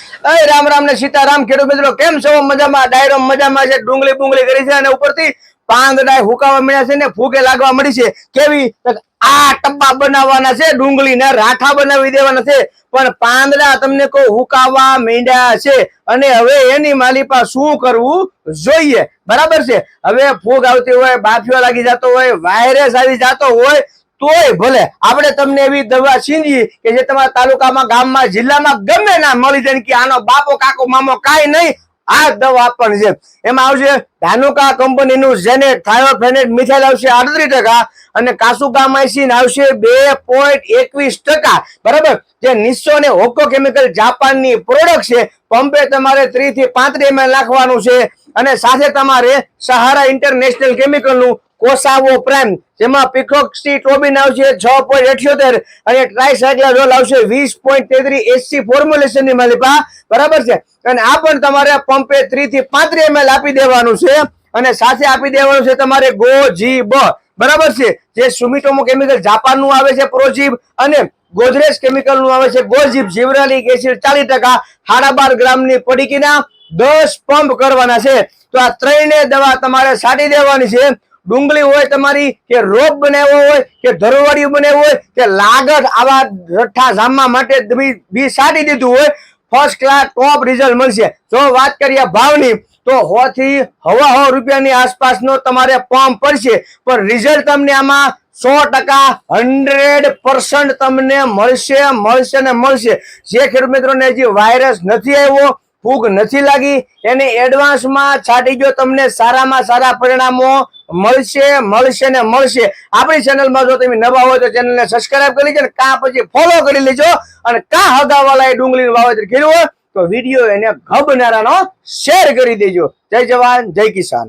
રામ રામ ને સીતારામ, ખેડૂત મિત્રો, કેમ છો? મજામાં? ડાયરો મજામાં છે, ડુંગળી બુંગળી કરી છે અને ઉપરથી પાંદડા હુકાવા મળ્યા છે ને ફૂગે લાગવા મળી છે. કેવી? આ ટબ્બા બનાવવાના છે ડુંગળી ને રાઠા બનાવી દેવાના છે. પણ પાંદડા તમને કોઈ હુકાવા મીંડ્યા છે. અને હવે એની માલિપા શું કરવું જોઈએ? બરાબર છે? હવે ફૂગ આવતી હોય બાફીઓ લાગી જતો હોય, વાયરસ આવી જતો હોય તોય ભલે, આપણે તમને એવી દવા છીંજી કે જે તમારા તાલુકામાં, ગામમાં, જિલ્લામાં ગમે ના મળી જાય કે આનો બાપો, કાકો, મામો કાંઈ નહીં, આ દવા પણ છે. એમાં આવશે ધાનુકા કંપનીનું જેનેટ થાયોફેનેટ, મિથાઇલ આવશે આડત્રીસ ટકા અને કાસુકામાઇસિન આવશે બે પોઈન્ટ એકવીસ ટકા. બરાબર? જે નિસ્સો ને હોકો કેમિકલ જાપાનની પ્રોડક્ટ છે, પંપે તમારે ત્રીસથી પાંત્રીસ એમએલ નાખવાનું છે અને સાથે તમારે સહારા ઇન્ટરનેશનલ કેમિકલનું કોસાવો પ્રાઇમ, જેમાં પિકોક્સી ટોબિન આવશે છ પોઈન્ટ અઠ્યોતેર અને ટ્રાયસાઇક્લાઝોલ આવશે વીસ પોઈન્ટ તેત્રીસ એસી ફોર્મ્યુલેશનની માલિપા બરાબર છે? અને આ પણ તમારે પંપે ત્રીસથી પાંત્રીસ એમએલ આપી દેવાનું છે અને સાથે આપી દેવાનું છે તમારે ગો જી બ બરાબર છે? જે સુમિટોમો કેમિકલ જાપાનનું આવે છે પ્રોજીબ અને ગોદરેજ કેમિકલનું આવે છે ગોજીબ. જીવરાલિક એસિડ ચાલીસ ટકા સાડા બાર ગ્રામની પડીકીના દસ પંપ કરવાના છે. તો આ ત્રણે દવા તમારે છાંટી દેવાની છે. ડુંગળી હોય તમારી, કે રોપ બનાવ્યો હોય, કે ધરોવાડિયું બનાવ્યું હોય, કે લાગત આવા રઠ્ઠા જામવા માટે બી- છાંટી દીધું હોય ફર્સ્ટ ક્લાસ ટોપ રિઝલ્ટ મળશે. જો વાત કરીએ ભાવની, તો હો થી હવા હો રૂપિયાની આસપાસનો તમારે પંપ પડશે. પણ રિઝલ્ટ તમને આમાં સો ટકા હંડ્રેડ પર્સન્ટ તમને મળશે મળશે ને મળશે. જે ખેડૂત મિત્રોને હજી વાયરસ નથી આવ્યો ફૂગ નથી લાગી, એને એડવાન્સમાં છાંટી ગયો તમને સારામાં સારા પરિણામો મળશે મળશે ને મળશે. આપણી ચેનલમાં જો તમે નવા હોય તો ચેનલને સબસ્ક્રાઇબ કરી લેજો ને કા પછી ફોલો કરી લેજો અને કા હગાવાલા એ ડુંગળીનું વાવેતર કર્યું હોય તો વીડિયો એને ગબનારાનો શેર કરી દેજો. જય જવાન, જય કિસાન.